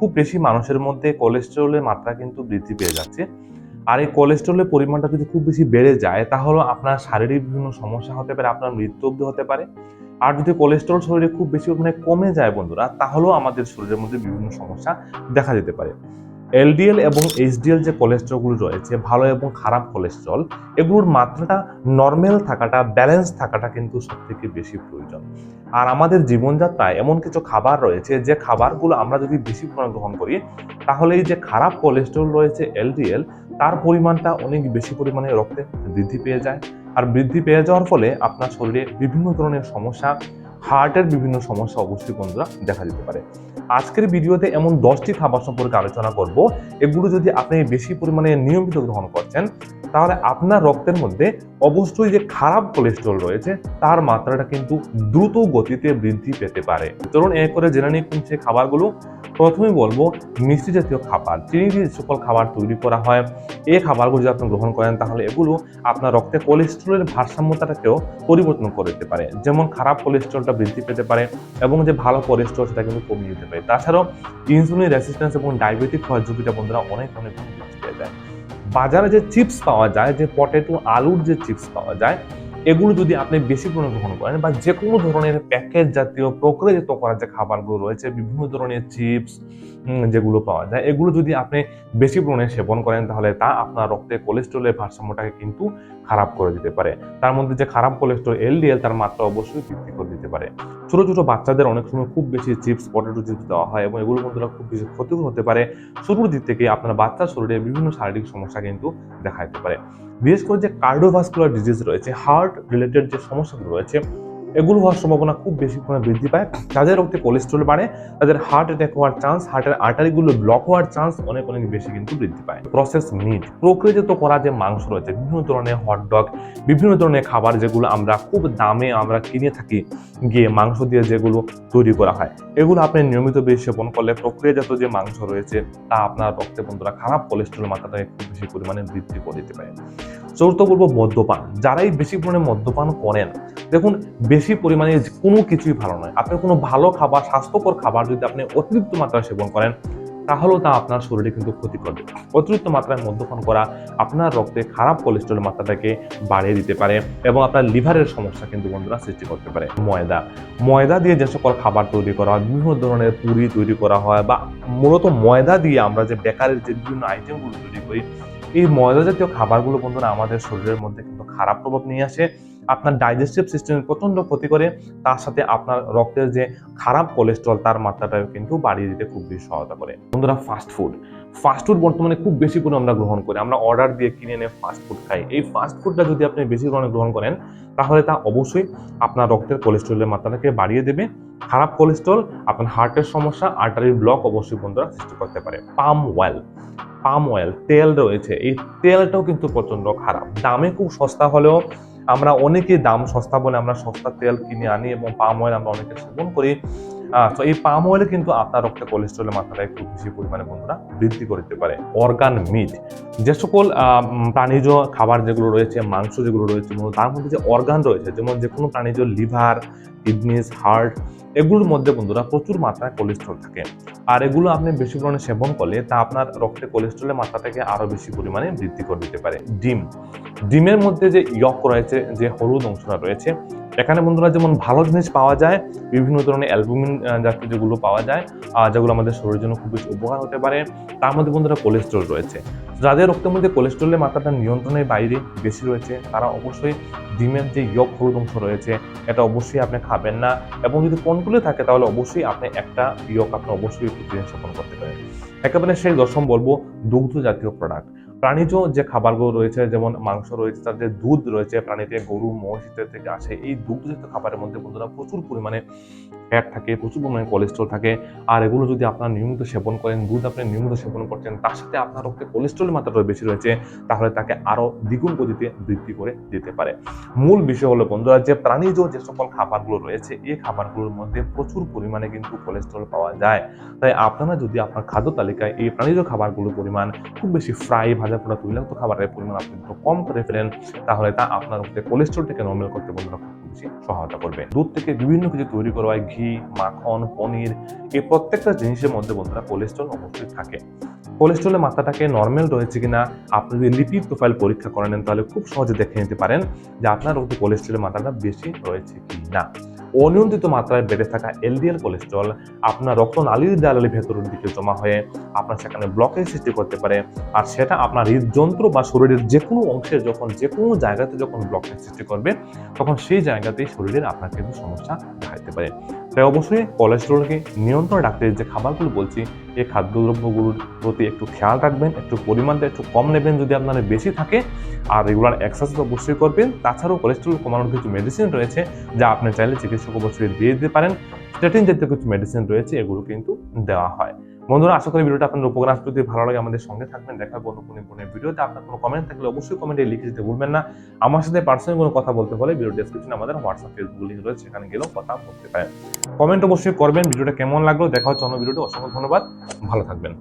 খুব বেশি মানুষের মধ্যে কোলেস্টেরলের মাত্রা কিন্তু বৃদ্ধি পেয়ে যাচ্ছে। আর এই কোলেস্টেরলের পরিমাণটা যদি খুব বেশি বেড়ে যায় তাহলে আপনার শারীরিক বিভিন্ন সমস্যা হতে পারে, আপনার মৃত্যু অব্দি হতে পারে। আর যদি কোলেস্টেরল শরীরে খুব বেশি পরিমাণে কমে যায় বন্ধুরা, তাহলেও আমাদের শরীরের মধ্যে বিভিন্ন সমস্যা দেখা যেতে পারে। এলডিএল এবং এইচডিএল যে কোলেস্ট্রলগুলো রয়েছে, ভালো এবং খারাপ কোলেস্ট্রল এগুলোর মাত্রাটা নর্মাল থাকাটা ব্যালেন্স থাকাটা কিন্তু সব থেকে বেশি প্রয়োজন। আর আমাদের জীবনযাত্রায় এমন কিছু খাবার রয়েছে, যে খাবারগুলো আমরা যদি বেশি পরিমাণে গ্রহণ করি, তাহলে এই যে খারাপ কোলেস্ট্রল রয়েছে এলডিএল, তার পরিমাণটা অনেক বেশি পরিমাণে রক্তে বৃদ্ধি পেয়ে যায়। আর বৃদ্ধি পেয়ে যাওয়ার ফলে আপনার শরীরে বিভিন্ন ধরনের সমস্যা হার্টের বিভিন্ন সমস্যা অবশ্যই বন্ধুরা দেখা যেতে পারে। আজকের ভিডিওতে এমন দশটি খাবার সম্পর্কে আলোচনা করব। এগুলো যদি আপনি বেশি পরিমাণে নিয়মিত গ্রহণ করছেন, তাহলে আপনার রক্তের মধ্যে অবশ্যই যে খারাপ কোলেস্ট্রল রয়েছে, তার মাত্রাটা কিন্তু দ্রুত গতিতে বৃদ্ধি পেতে পারে। চলুন এ করে জেনে নিই কোন খাবারগুলো। প্রথমেই বলব, মিষ্টি জাতীয় খাবার, চিনি দিয়ে সকল খাবার তৈরি করা হয় এই খাবারগুলো যদি আপনি গ্রহণ করেন, তাহলে এগুলো আপনার রক্তে কোলেস্ট্রলের ভারসাম্যতাটাকেও পরিবর্তন করে দিতে পারে। যেমন খারাপ কোলেস্ট্রলটা বৃদ্ধি পেতে পারে এবং যে ভালো কোলেস্ট্রল সেটা কিন্তু কমিয়ে দিতে পারে। তাছাড়াও ইনসুলিন রেসিস্ট্যান্স এবং ডায়াবেটিক হওয়ার ঝুঁকিটা বন্ধুরা অনেক অনেক বৃদ্ধি পেয়ে যায়। বাজারে যে চিপস পাওয়া যায়, যে পটেটো আলুর যে চিপস পাওয়া যায় এগুলো যদি আপনি বেশি পরিমাণে গ্রহণ করেন বা যে কোনো ধরনের প্যাকেট জাতীয় প্রক্রিয়াজাত করা যে খাবারগুলো রয়েছে, বিভিন্ন ধরনের চিপস যেগুলো পাওয়া যায়, এগুলো যদি আপনি বেশি পরিমাণে সেবন করেন তাহলে তা আপনার রক্তে কোলেস্ট্রলের ভারসাম্যটাকে কিন্তু খারাপ করে দিতে পারে। তার মধ্যে যে খারাপ কোলেস্ট্রল এলডিএল তার মাত্রা অবশ্যই বৃদ্ধি করে দিতে পারে। ছোট ছোট বাচ্চাদের অনেক সময় খুব বেশি চিপস, পটেটো চিপস দেওয়া হয় এবং এগুলো বন্ধুরা খুব বেশি ক্ষতিকর হতে পারে। শুরুর দিক থেকে আপনার বাচ্চার শরীরে বিভিন্ন শারীরিক সমস্যা কিন্তু দেখা দিতে পারে। বিশেষ করে যে কার্ডিওভাস্কুলার ডিজিজ রয়েছে হার্ট রিলেটেড যে সমস্যাগুলো রয়েছে এগুলো হওয়ার সম্ভাবনা খুব বেশি পরিমাণে বৃদ্ধি পায়। যাদের রক্তে কোলেস্ট্রল বাড়ে, তাদের হার্ট অ্যাটাক হওয়ার চান্স হার্টের আর্টারিগুলো ব্লক হওয়ার চান্স অনেক অনেক বেশি কিন্তু বৃদ্ধি পায়। প্রসেস মিট প্রক্রিয়াজাত করা যে মাংস রয়েছে, বিভিন্ন ধরনের হটডগ বিভিন্ন ধরনের খাবার যেগুলো আমরা খুব দামে আমরা কিনে থাকি, গিয়ে মাংস দিয়ে যেগুলো তৈরি করা হয়, এগুলো আপনি নিয়মিত বেশি সেবন করলে প্রক্রিয়াজাত যে মাংস রয়েছে, তা আপনার রক্তে বন্ধুরা খারাপ কোলেস্ট্রল মাত্রাটাকে খুব বেশি পরিমাণে বৃদ্ধি করে দিতে পারে। বলব মদ্যপান। যারাই বেশি পরিমাণে মদ্যপান করেন, দেখুন, বেশি পরিমাণে কোনো কিছুই ভালো নয়। আপনি কোনো ভালো খাবার, স্বাস্থ্যকর খাবার যদি আপনি অতিরিক্ত মাত্রায় সেবন করেন, তাহলেও তা আপনার শরীরে কিন্তু ক্ষতি করবে। অতিরিক্ত মাত্রায় মদ্যপান করা আপনার রক্তে খারাপ কোলেস্ট্রলের মাত্রাটাকে বাড়িয়ে দিতে পারে এবং আপনার লিভারের সমস্যা কিন্তু বন্ধুরা সৃষ্টি করতে পারে। ময়দা। ময়দা দিয়ে যে সকল খাবার তৈরি করা হয়, বিভিন্ন ধরনের পুরি তৈরি করা হয় বা মূলত ময়দা দিয়ে আমরা যে বেকারের যে বিভিন্ন আইটেমগুলো তৈরি করি এই ময়দা জাতীয় খাবারগুলো বন্ধুরা আমাদের শরীরের মধ্যে কিন্তু খারাপ প্রভাব নিয়ে আসে। আপনার ডাইজেস্টিভ সিস্টেমের প্রচণ্ড ক্ষতি করে, তার সাথে আপনার রক্তের যে খারাপ কোলেস্ট্রল তার মাত্রাটাও কিন্তু বাড়িয়ে দিতে খুব বেশি সহায়তা করে। বন্ধুরা ফাস্ট ফুড ফাস্ট ফুড বর্তমানে খুব বেশি করে আমরা গ্রহণ করি। আমরা অর্ডার দিয়ে কিনে এনে ফাস্ট ফুড খাই। এই ফাস্ট ফুডটা যদি আপনি বেশি পরিমাণে গ্রহণ করেন, তাহলে তা অবশ্যই আপনার রক্তের কোলেস্ট্রলের মাত্রাটাকে বাড়িয়ে দেবে। খারাপ কোলেস্ট্রল আপনার হার্টের সমস্যা আর্টারির ব্লক অবশ্যই বন্ধুরা সৃষ্টি করতে পারে। পাম অয়েল পাম অয়েল তেল রয়েছে। এই তেলটাও কিন্তু প্রচণ্ড খারাপ। দামে খুব সস্তা হলেও আমরা অনেকে দাম সস্তা বলে আমরা সস্তা তেল কিনে আনি এবং পাম অয়েল আমরা অনেকে সেবন করি। তো এই পাম অয়েলে কিন্তু আপনার রক্তে কোলেস্ট্রলের মাত্রাটা একটু বেশি পরিমাণে বন্ধুরা বৃদ্ধি করতে পারে। অর্গান মিট যে সকল প্রাণীজ খাবার যেগুলো রয়েছে, মাংস যেগুলো রয়েছে তার মধ্যে যে অর্গান রয়েছে, যেমন যে কোনো প্রাণীজ লিভার কিডনিস হার্ট এগুলোর মধ্যে বন্ধুরা প্রচুর মাত্রায় কোলেস্ট্রল থাকে। আর এগুলো আপনি বেশি পরিমাণে সেবন করলে তা আপনার রক্তে কোলেস্ট্রলের মাত্রাটাকে আরও বেশি পরিমাণে বৃদ্ধি করে দিতে পারে। ডিম। ডিমের মধ্যে যে ইয়ক রয়েছে, যে হলুদ অংশটা রয়েছে এখানে বন্ধুরা যেমন ভালো জিনিস পাওয়া যায়, বিভিন্ন ধরনের অ্যালবুমিন জাতীয় যেগুলো পাওয়া যায় যেগুলো আমাদের শরীরের জন্য খুব বেশি উপকার হতে পারে। তার মধ্যে বন্ধুরা কোলেস্ট্রল রয়েছে। যাদের রক্তের মধ্যে কোলেস্ট্রলের মাত্রাটা নিয়ন্ত্রণের বাইরে বেশি রয়েছে, তারা অবশ্যই ডিমের যে ইয়ক হলুদ অংশ রয়েছে, এটা অবশ্যই আপনি খাবেন না এবং যদি কন্ট্রোলে থাকে, তাহলে অবশ্যই আপনি একটা ইয়ক আপনি অবশ্যই প্রতিদিন সেবন করতে পারেন। একেবারে সেই দশম বলব দুগ্ধ জাতীয় প্রোডাক্ট প্রাণীজ যে খাবারগুলো রয়েছে, যেমন মাংস রয়েছে, তার যে দুধ রয়েছে, প্রাণীতে গরু মহিষ থেকে আসে, এই দুগ্ধজাত খাবারের মধ্যে বন্ধুরা প্রচুর পরিমাণে ফ্যাট থাকে, প্রচুর পরিমাণে কোলেস্ট্রল থাকে। আর এগুলো যদি আপনার নিয়মিত সেবন করেন, দুধ আপনি নিয়মিত সেবন করছেন, তার সাথে আপনার রক্তে কোলেস্ট্রলের মাত্রাটা বেশি রয়েছে, তাহলে তাকে আরও দ্বিগুণ গতিতে বৃদ্ধি করে দিতে পারে। মূল বিষয় হলো বন্ধুরা, যে প্রাণীজ যে সকল খাবারগুলো রয়েছে, এই খাবারগুলোর মধ্যে প্রচুর পরিমাণে কিন্তু কোলেস্ট্রল পাওয়া যায়। তাই আপনারা যদি আপনার খাদ্য তালিকায় এই প্রাণীজ খাবারগুলোর পরিমাণ খুব বেশি ফ্রাই ভাজা প্রোডাক্ট তৈলাক্ত খাবারের পরিমাণ আপনি কম করে ফেলেন, তাহলে তা আপনার মধ্যে কোলেস্ট্রলটাকে নর্মাল করতে বন্ধুরা সহায়তা করবে। দুধ থেকে বিভিন্ন কিছু তৈরি করা হয়, ঘি, মাখন, পনির, এই প্রত্যেকটা জিনিসের মধ্যে বন্ধুরা কোলেস্ট্রল অবশ্যই থাকে। কোলেস্ট্রলের মাত্রাটাকে নর্মাল রয়েছে কিনা, আপনি যদি লিপিড প্রোফাইল পরীক্ষা করে নেন, তাহলে খুব সহজে দেখে নিতে পারেন যে আপনার কোলেস্ট্রলের মাত্রাটা বেশি রয়েছে কি না অনিয়ন্ত্রিত মাত্রায় বেড়ে থাকা এলডিএল কোলেস্ট্রল আপনার রক্ত নালীর দেয়ালের ভেতরের দিকে জমা হয়ে আপনার সেখানে ব্লকের সৃষ্টি করতে পারে। আর সেটা আপনার হৃদযন্ত্র বা শরীরের যে কোনো অংশে যখন যে কোনো জায়গাতে যখন ব্লকের সৃষ্টি করবে, তখন সেই জায়গাতেই শরীরের আপনার কিন্তু সমস্যা দেখাতে পারে। তাই অবশ্যই কোলেস্ট্রলকে নিয়ন্ত্রণ রাখতে যে খাবারগুলো বলছি, এই খাদ্যদ্রব্যগুলোর প্রতি একটু খেয়াল রাখবেন, একটু পরিমাণটা একটু কম নেবেন যদি আপনার বেশি থাকে। আর রেগুলার এক্সারসাইজ অবশ্যই করবেন। তাছাড়াও কোলেস্ট্রল কমানোর কিছু মেডিসিন রয়েছে, যা আপনি চাইলে চিকিৎসক অবশ্যই দিয়ে দিতে পারেন। স্টেটিন জাতীয় কিছু মেডিসিন রয়েছে, এগুলো কিন্তু দেওয়া হয়। বন্ধুরা, আশা করি ভিডিওটা আপনার উপকার যদি ভালো লাগে আমাদের সঙ্গে থাকবেন দেখা হবে কোনো কোনো ভিডিওতে। আপনার কোনো কমেন্ট থাকলে অবশ্যই কমেন্টে লিখে দিতে ভুলবেন না। আমার সাথে পার্সোনালি কোনো কথা বলতে হলে ভিডিও ডেসক্রিপশনে আমাদের হোয়াটসঅ্যাপ ফেসবুক লিঙ্ক রয়েছে। সেখানে গেলেও কথা বলতে পারেন। কমেন্ট অবশ্যই করবেন। ভিডিওটা কেমন লাগল? দেখা হচ্ছে অন্য ভিডিওটি অসংখ্য ধন্যবাদ। ভালো থাকবেন।